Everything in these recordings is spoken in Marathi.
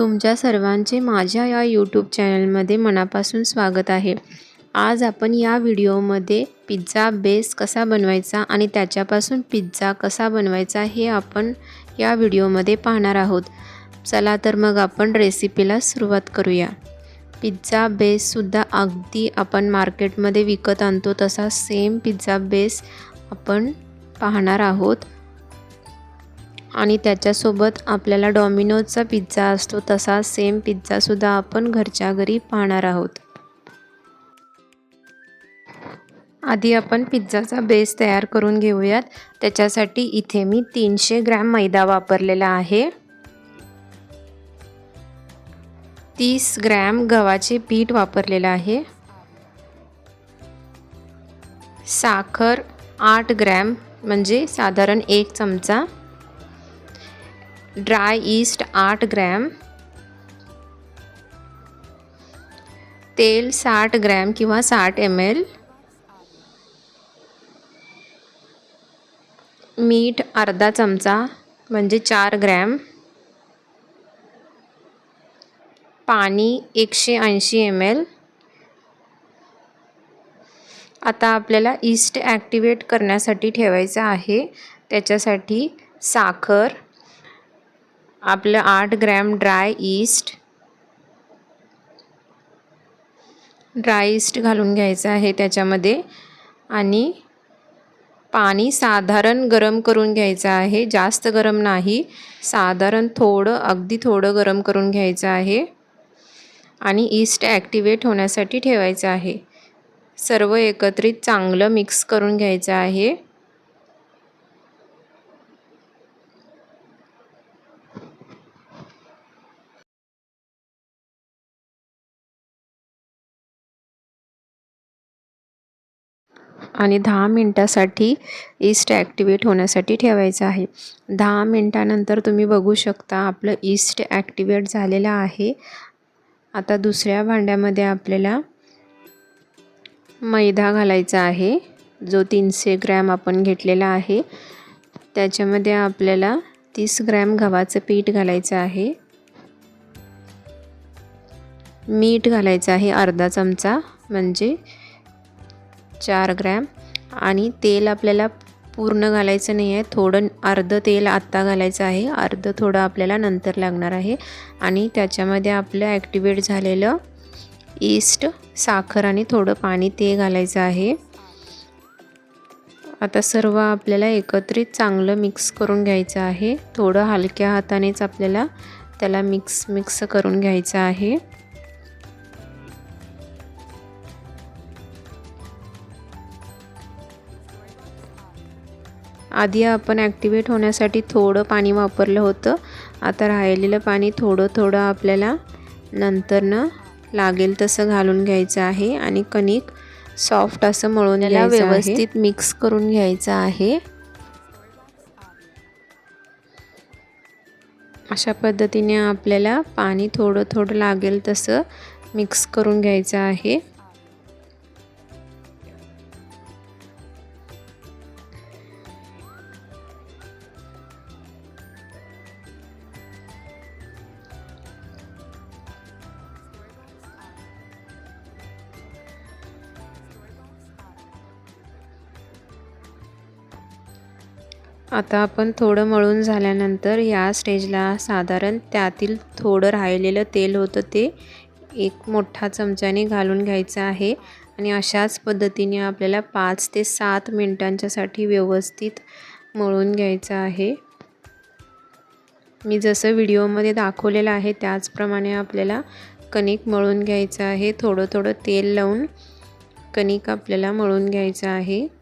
तुमच्या सर्वांचे माझ्या या यूट्यूब चॅनलमध्ये मनापासून स्वागत आहे. आज आपण या व्हिडिओमध्ये पिझ्झा बेस कसा बनवायचा आणि त्याच्यापासून पिझ्झा कसा बनवायचा हे आपण या व्हिडिओमध्ये पाहणार आहोत. चला तर मग आपण रेसिपीला सुरुवात करूया. पिझ्झा बेससुद्धा अगदी आपण मार्केटमध्ये विकत आणतो तसा सेम पिझ्झा बेस आपण पाहणार आहोत. आणि त्याच्यासोबत आपल्याला डॉमिनोजचा पिझ्झा असतो तसा सेम पिझ्झासुद्धा आपण घरच्या घरी पाहणार आहोत. आधी आपण पिझ्झाचा बेस तयार करून घेऊयात. त्याच्यासाठी इथे मी तीनशे ग्रॅम मैदा वापरलेला आहे. तीस ग्रॅम गव्हाचे पीठ वापरलेलं आहे. साखर आठ ग्रॅम म्हणजे साधारण एक चमचा. ड्राय ईस्ट आठ ग्रॅम. तेल साठ ग्रॅम किंवा साठ एम एल मीठ अर्धा चमचा म्हणजे चार ग्रॅम. पाणी एकशे ऐंशी एम एल आता आपल्याला ईस्ट ॲक्टिवेट करण्यासाठी ठेवायचं आहे. त्याच्यासाठी साखर आपलं आठ gram dry yeast. Dry yeast घालून घ्यायचं आहे त्याच्यामध्ये. आणि पाणी साधारण गरम करून घ्यायचं आहे. जास्त गरम नाही. साधारण थोडं अगदी थोडं गरम करून घ्यायचं आहे. आणि ईस्ट ॲक्टिवेट होण्यासाठी ठेवायचं आहे. सर्व एकत्रित चांगलं मिक्स करून घ्यायचं आहे. आणि दहा मिनटासाठी ईस्ट ॲक्टिवेट होण्यासाठी ठेवायचं आहे. दहा मिनटानंतर तुम्ही बघू शकता आपलं ईस्ट ॲक्टिवेट झालेलं आहे. आता दुसऱ्या भांड्यामध्ये आपल्याला मैदा घालायचा आहे. जो तीनशे ग्रॅम आपण घेतलेला आहे. त्याच्यामध्ये आपल्याला तीस ग्रॅम गव्हाचं पीठ घालायचं आहे. मीठ घालायचं आहे अर्धा चमचा म्हणजे चार ग्रॅम. आणि तेल आपल्याला पूर्ण घालायचं नाही आहे. थोडं अर्धं तेल आत्ता घालायचं आहे. अर्धं थोडं आपल्याला नंतर लागणार आहे. आणि त्याच्यामध्ये आपलं ॲक्टिवेट झालेलं ईस्ट साखर आणि थोडं पाणी ते घालायचं आहे. आता सर्व आपल्याला एकत्रित चांगलं मिक्स करून घ्यायचं आहे. थोडं हलक्या हातानेच आपल्याला त्याला मिक्स मिक्स करून घ्यायचं आहे. आधी आपण ॲक्टिवेट होण्यासाठी थोडं पाणी वापरलं होतं. आता राहिलेलं पाणी थोडं थोडं आपल्याला नंतरनं लागेल तसं घालून घ्यायचं आहे आणि कणिक सॉफ्ट असं मळून याला व्यवस्थित मिक्स करून घ्यायचं आहे. अशा पद्धतीने आपल्याला पाणी थोडं थोडं लागेल तसं मिक्स करून घ्यायचं आहे. आता आपण थोडं मळून झाल्यानंतर या स्टेजला साधारण त्यातील थोडं राहिलेलं तेल होतं ते एक मोठा चमच्याने घालून घ्यायचं आहे. आणि अशाच पद्धतीने आपल्याला पाच ते सात मिनटांच्यासाठी व्यवस्थित मळून घ्यायचं आहे. मी जसं व्हिडिओमध्ये दाखवलेलं आहे त्याचप्रमाणे आपल्याला कणिक मळून घ्यायचं आहे. थोडं थोडं तेल लावून कणिक आपल्याला मळून घ्यायचं आहे.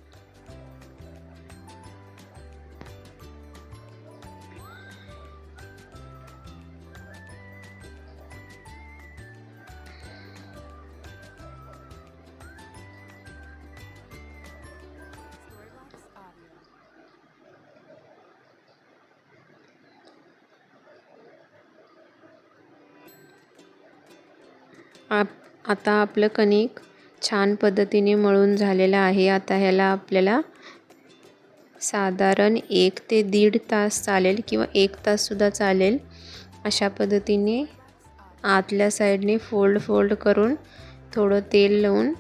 आप आता आपलं कणिक छान पद्धतीने मळून झालेलं आहे. आता ह्याला आपल्याला साधारण एक ते दीड तास चालेल किंवा एक ताससुद्धा चालेल अशा पद्धतीने आतल्या साईडने फोल्ड फोल्ड करून थोडं तेल लावून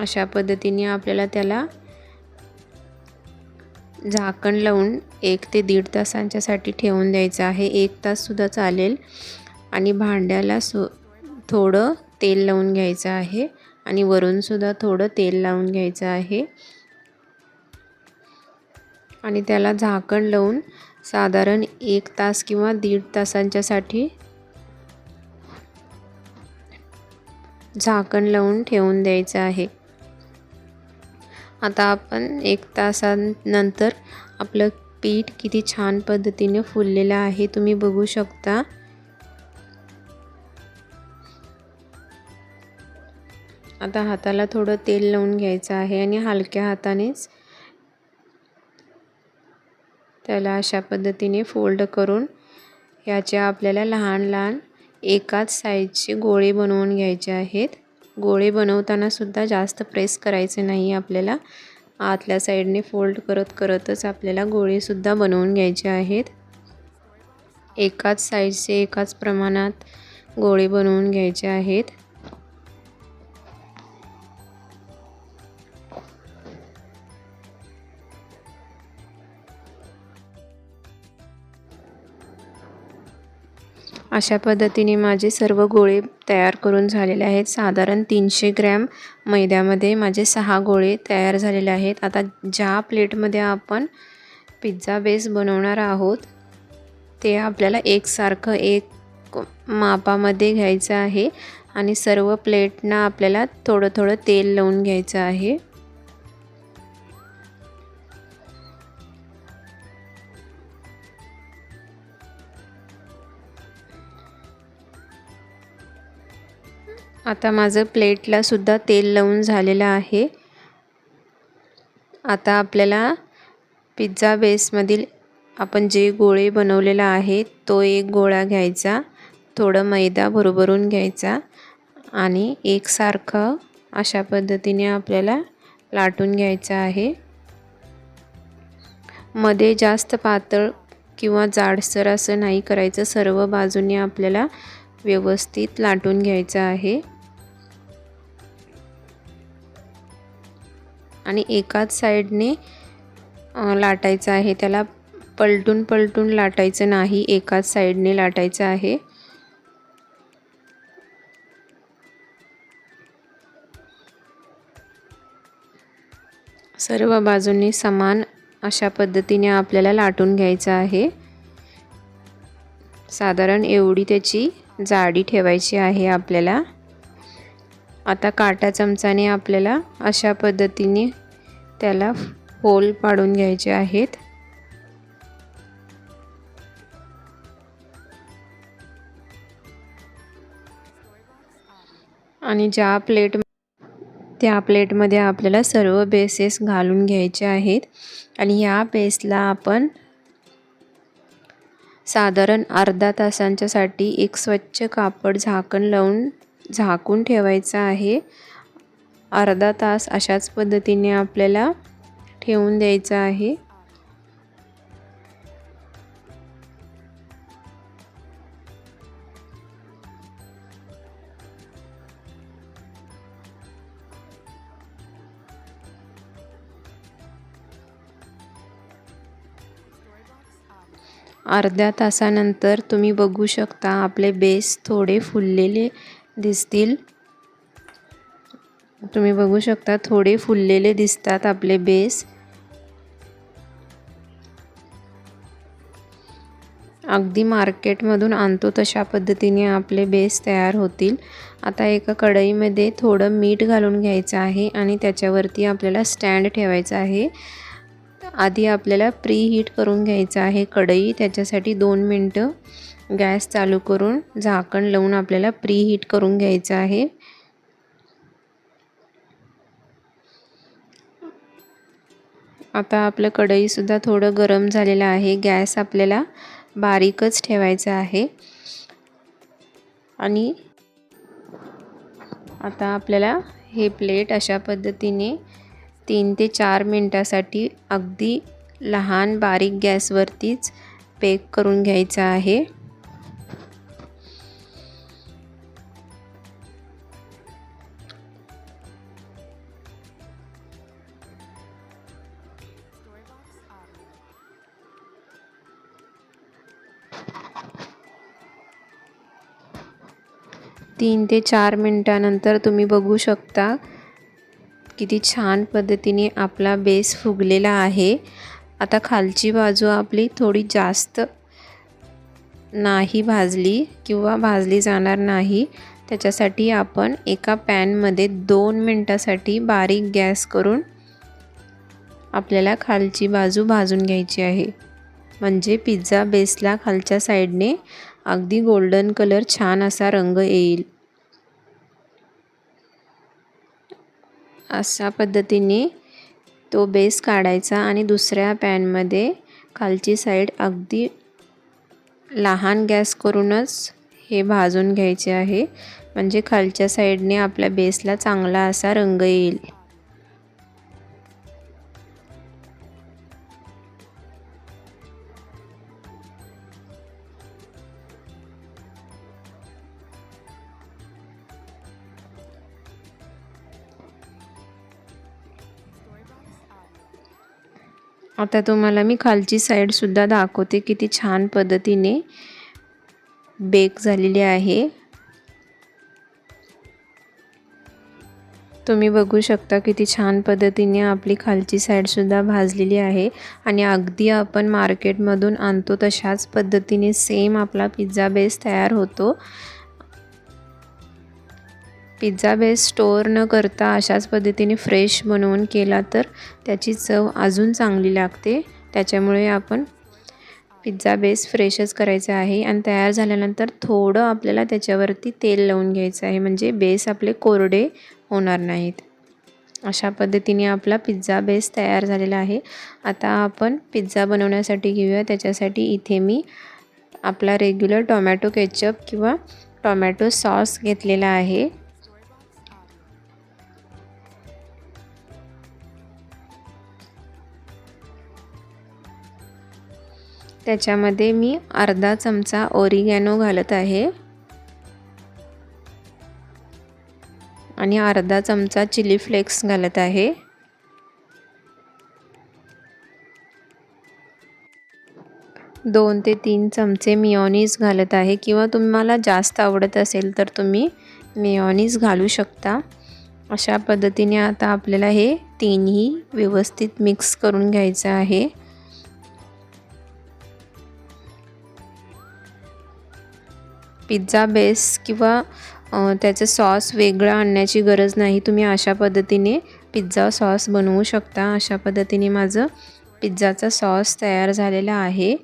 अशा पद्धतीने आपल्याला त्याला झाकण लावून एक ते दीड तासांच्यासाठी ठेवून द्यायचं आहे. एक ताससुद्धा चालेल. आणि भांड्याला सु थोडं तेल लावून घ्यायचं आहे आणि वरूनसुद्धा थोडं तेल लावून घ्यायचं आहे. आणि त्याला झाकण लावून साधारण एक तास किंवा दीड तासांच्यासाठी झाकण लावून ठेवून द्यायचं आहे. आता आपण एक तासानंतर आपलं पीठ किती छान पद्धतीने फुललेलं आहे तुम्ही बघू शकता. आता हाताला थोडं तेल लावून घ्यायचं आहे आणि हलक्या हातानेच त्याला अशा पद्धतीने फोल्ड करून याच्या आपल्याला लहान लहान एकाच साईजचे गोळे बनवून घ्यायचे आहेत. गोळे बनवतानासुद्धा जास्त प्रेस करायचे नाही. आपल्याला आतल्या साईडने फोल्ड करत करतच आपल्याला गोळेसुद्धा बनवून घ्यायचे आहेत. एकाच साईजचे एकाच प्रमाणात गोळे बनवून घ्यायचे आहेत. अशा पद्धतीने माझे सर्व गोळे तयार करून झालेले आहेत. साधारण तीनशे ग्रॅम मैद्यामध्ये माझे सहा गोळे तयार झालेले आहेत. आता ज्या प्लेटमध्ये आपण पिझ्झा बेस बनवणार आहोत ते आपल्याला एकसारखं एक मापामध्ये घ्यायचं आहे आणि सर्व प्लेटना आपल्याला थोडं थोडं तेल लावून घ्यायचं आहे. आता माझं प्लेटलासुद्धा तेल लावून झालेलं आहे. आता आपल्याला पिझ्झा बेसमधील आपण जे गोळे बनवलेला आहे तो एक गोळा घ्यायचा थोडं मैदा भरभरून घ्यायचा आणि एकसारखं अशा पद्धतीने आपल्याला लाटून घ्यायचं आहे. मध्ये जास्त पातळ किंवा जाडसर असं नाही करायचं सर्व बाजूने आपल्याला व्यवस्थित लाटून घ्यायचं आहे. आणि एकाच साईडने लाटायचं आहे. त्याला पलटून पलटून लाटायचं नाही. एकाच साईडने लाटायचं आहे. सर्व बाजूंनी समान अशा पद्धतीने आपल्याला लाटून घ्यायचं आहे. साधारण एवढी त्याची जाडी ठेवायची आहे आपल्याला. आता काटा चमचाने आपल्याला अशा पद्धतीने त्याला होल पाडून घ्यायचे आहेत. आणि ज्या प्लेट त्या प्लेटमध्ये आपल्याला सर्व बेसेस घालून घ्यायचे आहेत. आणि ह्या बेसला आपण साधारण अर्धा तासांच्यासाठी एक स्वच्छ कापड झाकण लावून झाकून ठेवायचं आहे. अर्धा तास अशाच पद्धतीने आपल्याला ठेवून द्यायचं आहे. अर्ध्या तासानंतर तुम्ही बघू शकता आपले बेस थोडे फुललेले दिसतील. तुम्ही बघू शकता थोडे फुललेले दिसतात आपले बेस. अगदी मार्केटमधून आणतो तशा पद्धतीने आपले बेस तयार होतील. आता एका कढईमध्ये थोडं मीठ घालून घ्यायचं आहे आणि त्याच्यावरती आपल्याला स्टँड ठेवायचं आहे. आधी आपल्याला प्री हीट करून घ्यायचं आहे कढई त्याच्यासाठी दोन मिनटं. गॅस चालू करून झाकण लावून आपल्याला प्री हीट करून घ्यायचं आहे. आता आपलं कढईसुद्धा थोडं गरम झालेलं आहे. गॅस आपल्याला बारीकच ठेवायचा आहे. आणि आता आपल्याला हे प्लेट अशा पद्धतीने तीन ते चार मिनटासाठी अगदी लहान बारीक गॅसवरतीच पेक करून घ्यायचं आहे. तीन ते चार मिनटानंतर तुम्ही बघू शकता किती छान पद्धतीने आपला बेस फुगलेला आहे. आता खालची बाजू आपली थोडी जास्त नाही भाजली किंवा भाजली जाणार नाही. त्याच्यासाठी आपण एका पॅनमध्ये दोन मिनटासाठी बारीक गॅस करून आपल्याला खालची बाजू भाजून घ्यायची आहे. म्हणजे पिझ्झा बेसला खालच्या साईडने अगदी गोल्डन कलर छान असा रंग येईल. अशा पद्धतीने तो बेस काढायचा आणि दुसऱ्या पॅनमध्ये खालची साईड अगदी लहान गॅस करूनच हे भाजून घ्यायचे आहे. म्हणजे खालच्या साईडने आपल्या बेसला चांगला असा रंग येईल. आता तुम्हाला मी खालची साईडसुद्धा दाखवते. किती छान पद्धतीने बेक झालेली आहे. तुम्ही बघू शकता किती छान पद्धतीने आपली खालची साईडसुद्धा भाजलेली आहे. आणि अगदी आपण मार्केटमधून आणतो तशाच पद्धतीने सेम आपला पिझ्झा बेस तयार होतो. पिझ्झा बेस स्टोअर न करता अशाच पद्धतीने फ्रेश बनवून केला तर त्याची चव अजून चांगली लागते. त्याच्यामुळे आपण पिझ्झा बेस फ्रेशच करायचा आहे आणि तयार झाल्यानंतर थोडं आपल्याला त्याच्यावरती तेल लावून घ्यायचं आहे. म्हणजे बेस आपले कोरडे होणार नाहीत. अशा पद्धतीने आपला पिझ्झा बेस तयार झालेला आहे. आता आपण पिझ्झा बनवण्यासाठी घेऊया. त्याच्यासाठी इथे मी आपला रेग्युलर टोमॅटो केचप किंवा टोमॅटो सॉस घेतलेला आहे. त्याच्यामध्ये मी अर्धा चमचा ओरिगॅनो घालत आहे. आणि अर्धा चमचा चिली फ्लेक्स घालत आहे. दोन ते तीन चमचे मिओनीज घालत आहे. किंवा तुम्हाला जास्त आवडत असेल तर तुम्ही मिओनीज घालू शकता. अशा पद्धतीने आता आपल्याला हे तीनही व्यवस्थित मिक्स करून घ्यायचं आहे. पिझ्झा बेस किंवा त्याचं सॉस वेगळं आणण्याची गरज नाही. तुम्ही अशा पद्धतीने पिझ्झा सॉस बनवू शकता. अशा पद्धतीने माझं पिझ्झाचा सॉस तयार झालेला आहे.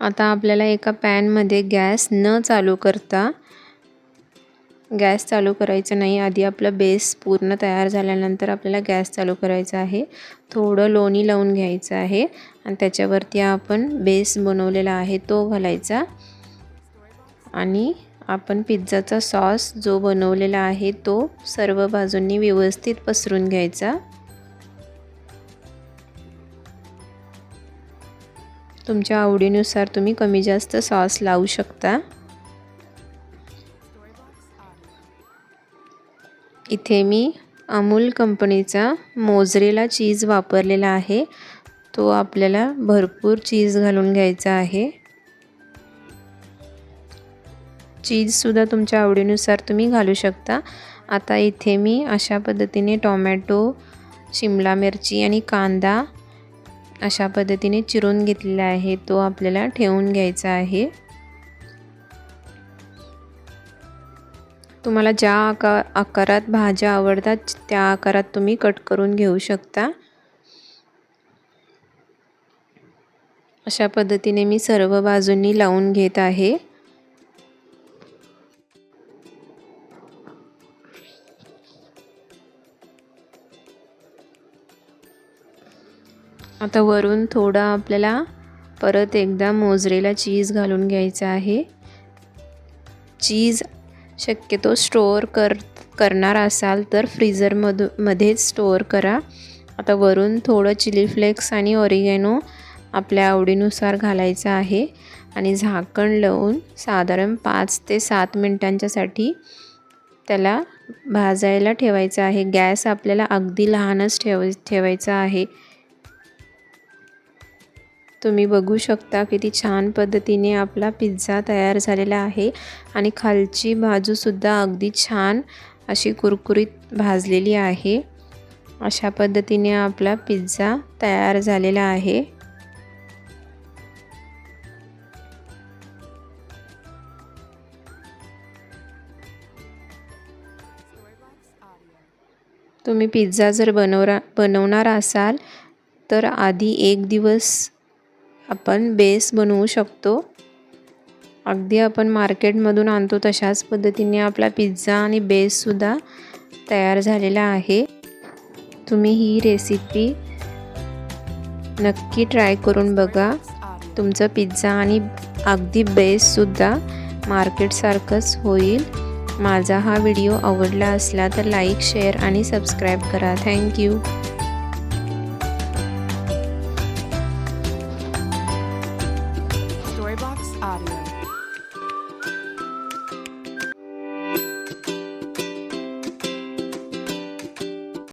आता आपल्याला एका पॅनमध्ये गॅस न चालू करता गॅस चालू करायचं नाही. आधी आपलं बेस पूर्ण तयार झाल्यानंतर आपल्याला गॅस चालू करायचा आहे. थोडं लोणी लावून घ्यायचं आहे आणि त्याच्यावरती आपण बेस बनवलेला आहे तो घालायचा. आणि आपण पिझ्झाचा सॉस जो बनवलेला आहे तो सर्व बाजूंनी व्यवस्थित पसरून घ्यायचा. तुमच्या आवडीनुसार तुम्ही कमी जास्त सॉस लावू शकता. इथे मी अमूल कंपनीचा मोजरेला चीज वापरलेला आहे. तो आपल्याला भरपूर चीज घालून घ्यायचा आहे. चीजसुद्धा तुमच्या आवडीनुसार तुम्ही घालू शकता. आता इथे मी अशा पद्धतीने टोमॅटो शिमला मिरची आणि कांदा अशा पद्धतीने चिरून घेतलेला आहे. तो आपल्याला ठेवून घ्यायचा आहे. तुम्हाला ज्या आका आकारात भाज्या आवडतात त्या आकारात तुम्ही कट करून घेऊ शकता. अशा पद्धतीने मी सर्व बाजूंनी लावून घेत आहे. आता वरून थोडा आपल्याला परत एकदा मोजरेला चीज घालून घ्यायचा आहे. चीज शक्यतो स्टोअर कर करणार असाल तर फ्रीझरमधू मध्येच स्टोअर करा. आता वरून थोडं चिली फ्लेक्स आणि ऑरिगॅनो आपल्या आवडीनुसार घालायचं आहे. आणि झाकण लावून साधारण पाच ते सात मिनटांच्यासाठी त्याला भाजायला ठेवायचं आहे. गॅस आपल्याला अगदी लहानच ठेव ठेवायचा आहे. तुम्ही बघू शकता किती छान पद्धतीने आपला पिझ्झा तयार झालेला आहे. आणि खालची बाजूसुद्धा अगदी छान अशी कुरकुरीत भाजलेली आहे. अशा पद्धतीने आपला पिझ्झा तयार झालेला आहे. तुम्ही पिझ्झा जर बनवरा बनवणार असाल तर आधी एक दिवस आपण बेस बनवू शकतो. अगदी आपण मार्केटमधून आणतो तशाच पद्धतीने आपला पिझ्झा आणि बेससुद्धा तयार झालेला आहे. तुम्ही ही रेसिपी नक्की ट्राय करून बघा. तुमचं पिझ्झा आणि अगदी बेससुद्धा मार्केटसारखंच होईल. माझा हा व्हिडिओ आवडला असला तर लाईक शेअर आणि सबस्क्राईब करा. Thank you